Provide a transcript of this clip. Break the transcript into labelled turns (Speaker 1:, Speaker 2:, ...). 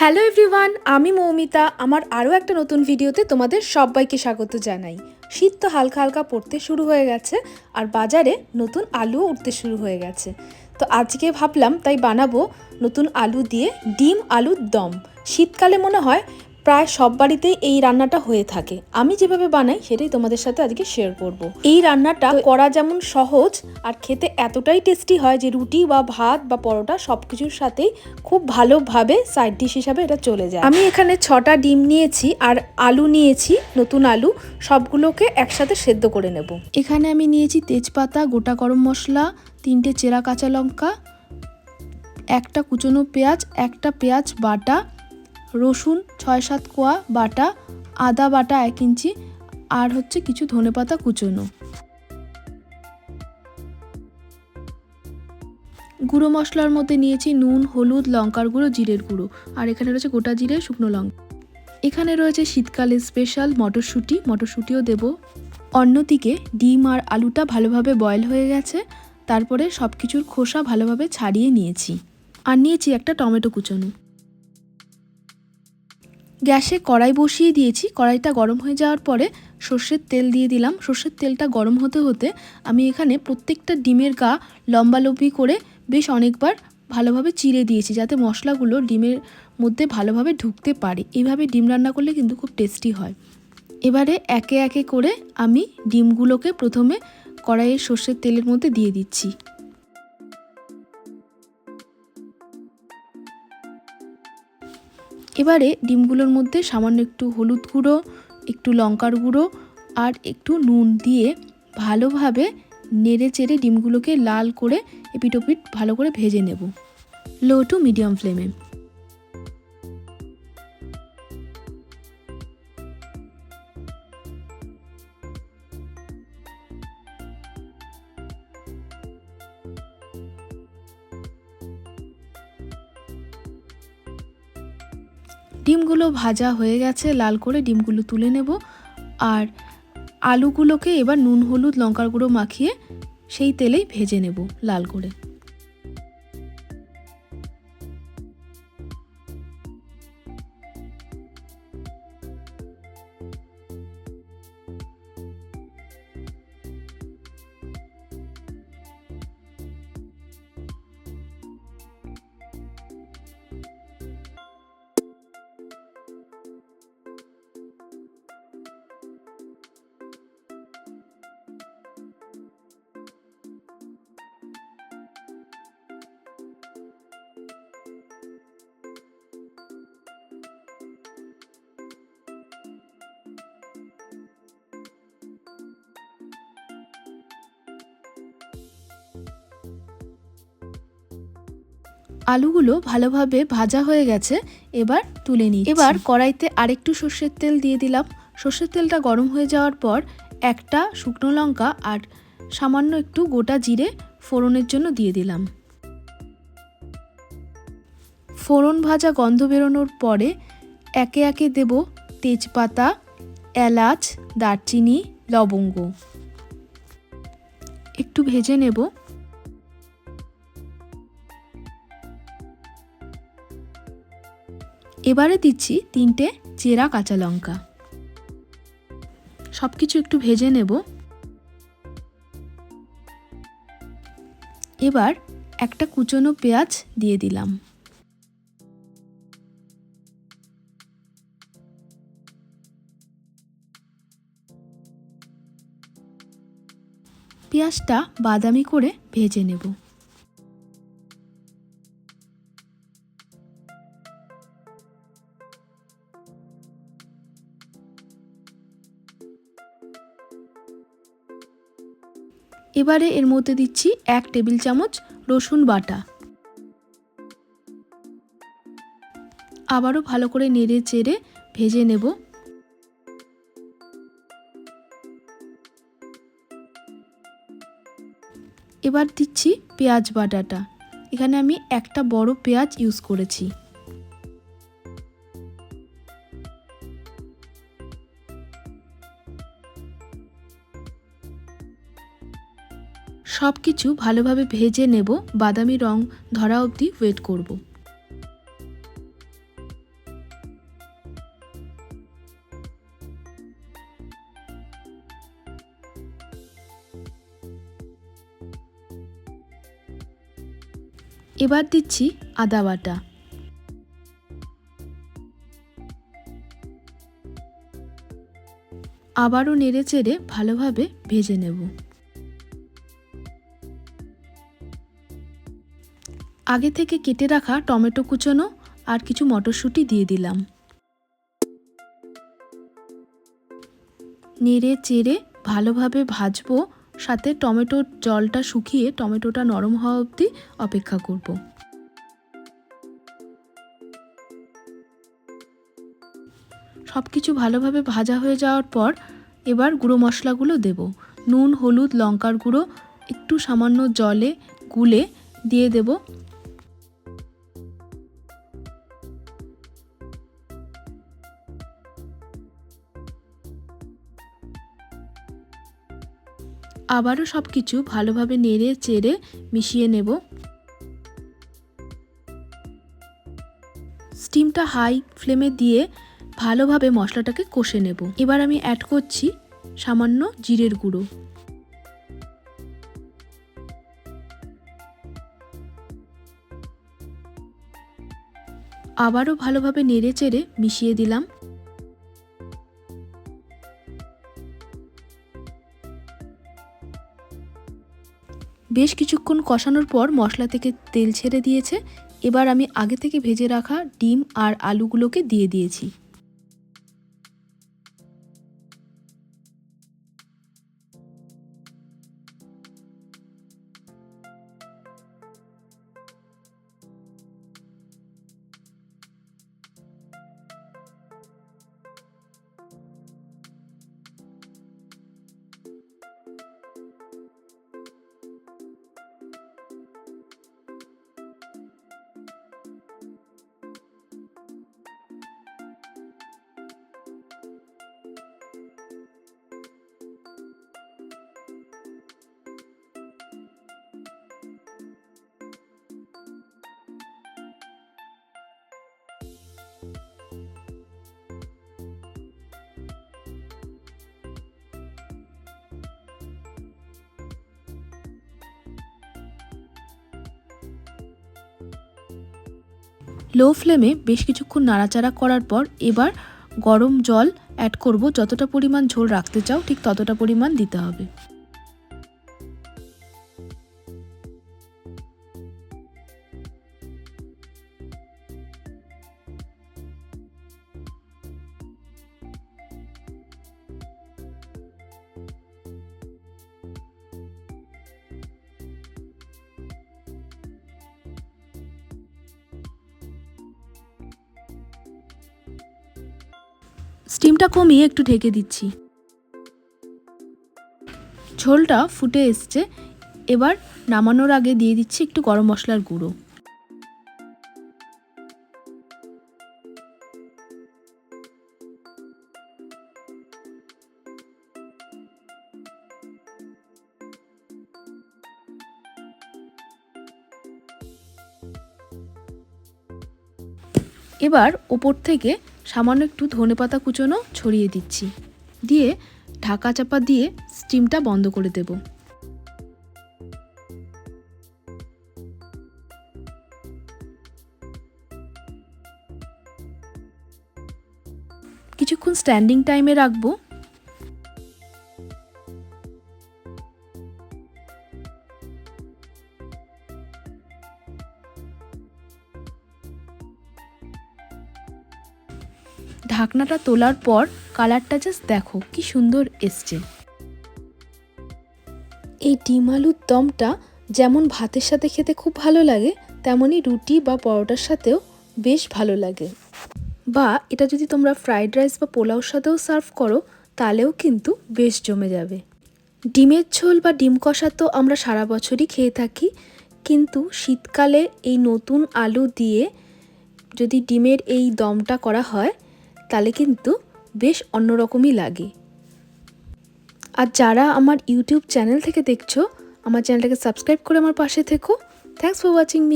Speaker 1: Hello everyone আমি মৌমিতা, আমার আরও একটা নতুন ভিডিওতে তোমাদের সবাইকে স্বাগত জানাই। শীত তো হালকা হালকা পড়তে শুরু হয়ে গেছে, আর বাজারে নতুন আলুও উঠতে শুরু হয়ে গেছে। তো আজকে ভাবলাম তাই বানাবো নতুন আলু দিয়ে ডিম আলুর দম। শীতকালে মনে হয় প্রায় সব বাড়িতেই এই রান্নাটা হয়ে থাকে। আমি যেভাবে বানাই, সেটাই তোমাদের সাথে আজকে শেয়ার করব। এই রান্নাটা করা যেমন সহজ আর খেতে এতটাই টেস্টি হয় যে রুটি বা ভাত বা পরোটা সব কিছুর সাথেই খুব ভালোভাবে সাইড ডিশ হিসাবে এটা চলে যায়। আমি এখানে ছটা ডিম নিয়েছি আর আলু নিয়েছি, নতুন আলু, সবগুলোকে একসাথে সেদ্ধ করে নেব। এখানে আমি নিয়েছি তেজপাতা, গোটা গরম মশলা, তিনটে চেরা কাঁচা লঙ্কা, একটা কুচনো পেঁয়াজ, একটা পেঁয়াজ বাটা রসুন ছয় সাত কোয়া বাটা, আদা বাটা এক ইঞ্চি, আর হচ্ছে কিছু ধনেপাতা কুচোনো। গুঁড়ো মশলার মধ্যে নিয়েছি নুন, হলুদ, লঙ্কার গুঁড়ো, জিরের গুঁড়ো। আর এখানে রয়েছে গোটা জিরে, শুকনো লঙ্কা। এখানে রয়েছে শীতকালে স্পেশাল মটরশুঁটি। মটরশুঁটিও দেব। অন্যদিকে ডিম আর আলুটা ভালোভাবে বয়েল হয়ে গেছে। তারপরে সব কিছুর খোসা ভালোভাবে ছাড়িয়ে নিয়েছি। আর নিয়েছি একটা টমেটো কুচোনো। গ্যাসে কড়াই বসিয়ে দিয়েছি। কড়াইটা গরম হয়ে যাওয়ার পরে সর্ষের তেল দিয়ে দিলাম। সর্ষের তেলটা গরম হতে হতে আমি এখানে প্রত্যেকটা ডিমের গা লম্বালম্বি করে বেশ অনেকবার ভালোভাবে চিড়ে দিয়েছি, যাতে মশলাগুলো ডিমের মধ্যে ভালোভাবে ঢুকতে পারে। এভাবে ডিম রান্না করলে কিন্তু খুব টেস্টি হয়। এবারে একে একে করে আমি ডিমগুলোকে প্রথমে কড়াইয়ের সর্ষের তেলের মধ্যে দিয়ে দিচ্ছি। এবারে ডিমগুলোর মধ্যে সামান্য একটু হলুদ গুঁড়ো, একটু লঙ্কার গুঁড়ো আর একটু নুন দিয়ে ভালোভাবে নেড়ে চেড়ে ডিমগুলোকে লাল করে এপিটোপিট ভালো করে ভেজে নেব। লো টু মিডিয়াম ফ্লেমে। ডিমগুলো ভাজা হয়ে গেছে, লাল করে ডিমগুলো তুলে নেব। আর আলুগুলোকে এবার নুন, হলুদ, লঙ্কার গুঁড়ো মাখিয়ে সেই তেলেই ভেজে নেব লাল করে। আলুগুলো ভালোভাবে ভাজা হয়ে গেছে, এবার তুলে নিই এবার কড়াইতে আরেকটু সর্ষের তেল দিয়ে দিলাম। সর্ষের তেলটা গরম হয়ে যাওয়ার পর একটা শুকনো লঙ্কা আর সামান্য একটু গোটা জিরে ফোড়নের জন্য দিয়ে দিলাম। ফোড়ন ভাজা গন্ধ বেরোনোর পরে একে একে দেব তেজপাতা, এলাচ, দারচিনি, লবঙ্গ। একটু ভেজে নেব। এবারে দিচ্ছি তিনটে চেরা কাঁচা লঙ্কা। সব কিছু একটু ভেজে নেব। এবার একটা কুচনো পেঁয়াজ দিয়ে দিলাম। পেঁয়াজটা বাদামি করে ভেজে নেব। এবারে এর মধ্যে দিচ্ছি এক টেবিল চামচ রসুন বাটা। আবারও ভালো করে নেড়ে চেড়ে ভেজে নেব। এবার দিচ্ছি পেঁয়াজ বাটাটা। এখানে আমি একটা বড় পেঁয়াজ ইউজ করেছি। সব কিছু ভালোভাবে ভেজে নেব, বাদামি রং ধরা অবধি ওয়েট করব। এবার দিচ্ছি আদা বাটা। আবারও নেড়ে চেড়ে ভালোভাবে ভেজে নেব। আগে থেকে কেটে রাখা টমেটো কুচোনো আর কিছু মটরশুঁটি দিয়ে দিলাম। নেড়ে চেড়ে ভালোভাবে ভাজবো, সাথে টমেটোর জলটা শুকিয়ে টমেটোটা নরম হওয়া অবধি অপেক্ষা করব। সব কিছু ভালোভাবে ভাজা হয়ে যাওয়ার পর এবার গুঁড়ো মশলাগুলো দেব। নুন, হলুদ, লঙ্কার গুঁড়ো, একটু সামান্য জলে গুলে দিয়ে দেব। আবারও সব কিছু ভালোভাবে নেড়ে চেড়ে মিশিয়ে নেব। স্টিমটা হাই ফ্লেমে দিয়ে ভালোভাবে মশলাটাকে কষে নেব। এবার আমি অ্যাড করছি সামান্য জিরের গুঁড়ো। আবারও ভালোভাবে নেড়ে চেড়ে মিশিয়ে দিলাম। বেশ কিছুক্ষণ কষানোর পর মশলা থেকে তেল ছেড়ে দিয়েছে। এবার আমি আগে থেকে ভেজে রাখা ডিম আর আলুগুলোকে দিয়ে দিয়েছি। লো ফ্লেমে বেশ কিছুক্ষণ নাড়াচাড়া করার পর এবার গরম জল অ্যাড করব। যতটা পরিমাণ ঝোল রাখতে চাও, ঠিক ততটা পরিমাণ দিতে হবে। স্টিমটা কমিয়ে একটু ঢেকে দিচ্ছি। ঝোলটা ফুটে এসছে। এবার নামানোর আগে দিয়ে দিচ্ছি একটু গরম মশলার গুঁড়ো। এবার ওপর থেকে সামান্য একটু ধনে পাতা কুচোনো ছড়িয়ে দিচ্ছি। দিয়ে ঢাকা চাপা দিয়ে স্টিমটা বন্ধ করে দেব। কিছুক্ষণ স্ট্যান্ডিং টাইমে রাখব। ঢাকনাটা তোলার পর কালারটা জাস্ট দেখো, কি সুন্দর এসছে। এই ডিম আলুর দমটা যেমন ভাতের সাথে খেতে খুব ভালো লাগে, তেমনই রুটি বা পরোটার সাথেও বেশ ভালো লাগে। বা এটা যদি তোমরা ফ্রাইড রাইস বা পোলাওর সাথেও সার্ভ করো, তাহলেও কিন্তু বেশ জমে যাবে। ডিমের ঝোল বা ডিম কষা তো আমরা সারা বছরই খেয়ে থাকি, কিন্তু শীতকালে এই নতুন আলু দিয়ে যদি ডিমের এই দমটা করা হয় তাহলে কিন্তু বেশ অন্যরকমই লাগে। আর যারা আমার ইউটিউব চ্যানেল থেকে দেখছ, আমার চ্যানেলটাকে সাবস্ক্রাইব করে আমার পাশে থেকো। Thanks for watching me